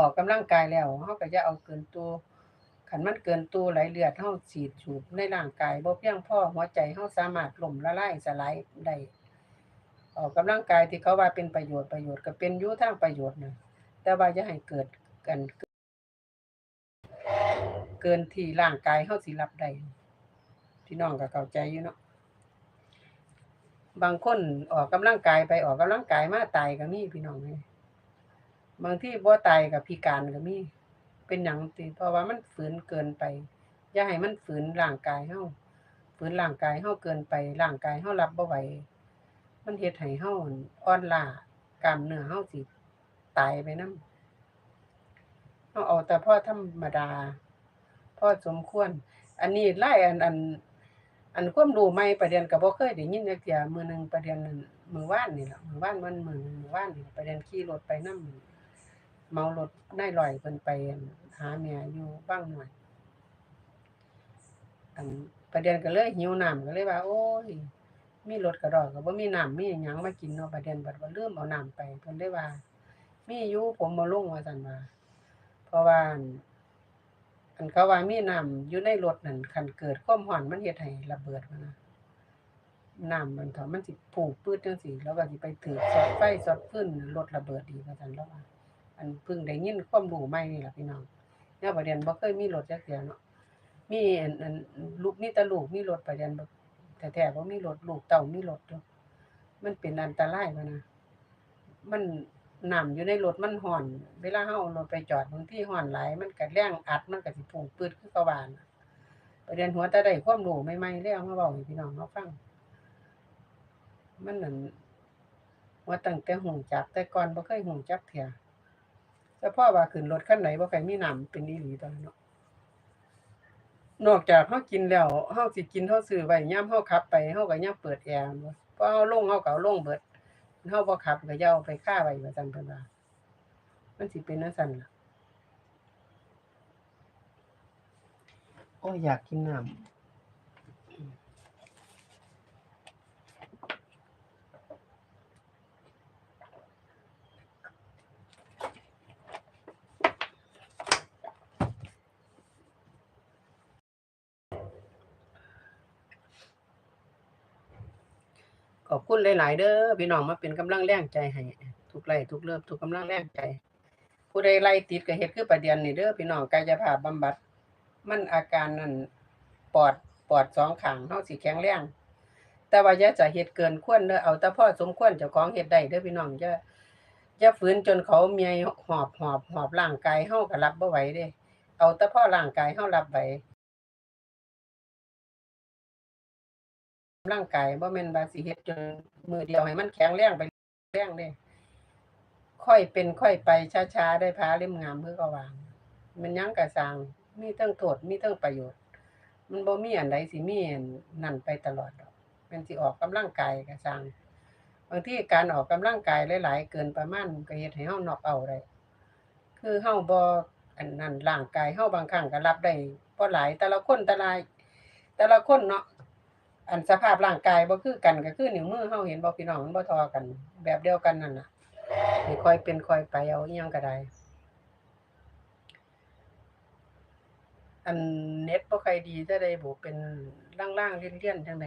ออกกำลังกายแล้วเฮาก็อย่าเอาเกินตัวคันมันเกินตัวไหลเลือดเฮาฉีดสูบในร่างกายบ่เพียงพอหัวใจเฮาสามารถล่มละลายสลายได้ออกกำลังกายที่เขาว่าเป็นประโยชน์ประโยชน์ก็เป็นอยู่ทางประโยชน์นะแต่ว่าอย่าให้เกิดกันเกินที่ร่างกายเฮาสิรับได้พี่น้องก็เข้าใจอยู่เนาะบางคนออกกำลังกายไปออกกำลังกายมาตายก็มีพี่น้องเอ้ย บางที่บ่ตายก็พิการก็มีเป็นหยังติเพราะว่ามันฝืนเกินไป อย่าให้มันฝืนร่างกายเฮาฝืนร่างกายเฮาเกินไปร่างกายเฮารับบ่ไหวมันเฮ็ดให้เฮาอ่อนล้ากล้ามเนื้อเฮาสิตายไปนำเฮาเอาแต่พ่อธรรมดาพ่อสมควร อันนี้หลายอันอันอันความรู้ใหม่ประเด็นก็บ่เคยได้ยินจักเที่ยมื้อหนึงประเด็นมื้อวานนี่ล่ะมื้อวานวันมื้อหนึ่งมื้อวานนี่ประเด็นขี่รถไปนำ เมารถนายร้อยเพิ่นไปหาแม่อยู่บ้างหน่วยอันประเด็นก็เลยหิวน้ำก็เลยว่า โอ้ยมีรถกระดอกก็บ่มีน้ำมีหยังมากินเนาะประเด็นบัดว่าลืมเอาน้ำไปเพิ่นเลยว่า มีอยู่ผมบ่ลงว่าซั่นว่าเพราะว่าอันเขาว่ามีน้ำอยู่ในรถนั่นคันเกิดความร้อนมันเฮ็ดให้ระเบิดว่านะน้ำมันเถาะมันสิพุ่งปื๊ดจังซี่แล้วก็สิไปถูกช็อตไฟช็อตฟืนรถระเบิดอีกว่าซั่นแล้วว่า อันเพิ่งได้ยินความรู้ใหม่นี่ล่ะพี่น้องแนวประเด็นบ่เคยมีรถจักเที่ยเนาะมีอันอันลูกมีแต่ลูกมีรถประเด็นบ่แท้ๆบ่มีรถลูกเต้ามีรถอยู่มันเป็นอันตรายบ่นะมันน้ำอยู่ในรถมันร้อน เวลาเฮาเอารถไปจอดบางทีร้อนหลายมันก็แรงอัดมันก็สิพุ่งปืดคือเขาว่าน่ะประเด็นหัวต่ได้ความรู้ใหม่ๆแล้วมาเว้าให้พี่น้องเฮาฟังมันนั่นว่าตั้งแต่ฮู้จักแต่ก่อนบ่เคยฮู้จักเที่ย แต่พอว่าขึ้นรถคันไหนบ่ค่อยมีน้ำเป็นอีหลีตอนนั้นเนาะนอกจากเฮากินแล้วเฮาสิกินเฮาซื้อไว้ยาเฮาขับไปเฮาก็ยังเปิดแอร์บ่พอเฮาลงเฮาก็เอาลงเบิดเฮาบ่ขับก็อย่าไปคาไว้ว่าซั่นเพิ่นว่ามันสิเป็นจังซั่นล่ะโอ้อยากกินน้ำ ขอบคุณหลายๆเด้อพี่น้องมาเป็นกำลังแรงใจให้ทุกไลค์ทุกเลิฟทุกกำลังแรงใจ ผู้ใดไล่ติดก็เฮ็ดคือประเด็นนี่เด้อพี่น้องกายภาพบำบัด มันอาการนั่นปอดปอดสองขางเฮาสิแข็งแรงแต่ว่าอย่าจะเฮ็ดเกินควรเด้อเอาแต่พ่อสมควรเจ้าของเฮ็ดได้เด้อพี่น้องอย่าอย่าฝืนจนเขาเมียหอบหอบหอบร่างกายเฮาก็รับบ่ไหวเด้ เอาแต่พ่อร่างกายเฮารับไหว ร่างกายบ่แม่นว่าสิเฮ็ดจนมือเดียวให้มันแข็งแรงไปแรงเด้ค่อยเป็นค่อยไปช้าๆได้พาเล่มงามคือเขาว่ามันยังก็สางมีเทั้งโทษมีเทั้งประโยชน์ มันบ่มีอันใดสิมีอันนั่นไปตลอดดอกม่นสิออกกำลังกายก็สางบางที่การออกกำลังกายหลาย ๆ เกินประมาณก็เฮ็ดให้เฮานอกเอาได้คือเฮาบ่อันนั้นร่างกายเฮาบางครั้งก็รับได้บ่หลายแต่ละคนแต่ละแต่ละคนเนาะ อันสภาพร่างกายบ่คือกันก็คือนิ้วมือเฮาเห็นบ่พี่น้องมันบ่ทอกัน แบบเดียวกันนั่นน่ะให้ค่อยเป็นค่อยไปเอาอีหยังก็ได้อันเน็ตบ่ค่อยดีแต่ใดบ่เป็นล่างๆเลี่ยนๆจังได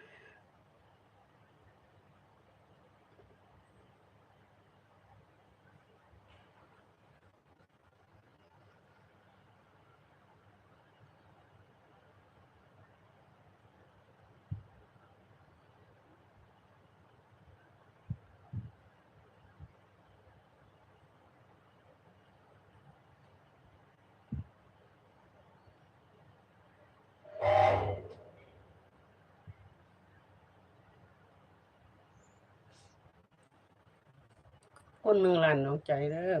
คนหนึ่งล้านน้องใจเด้อ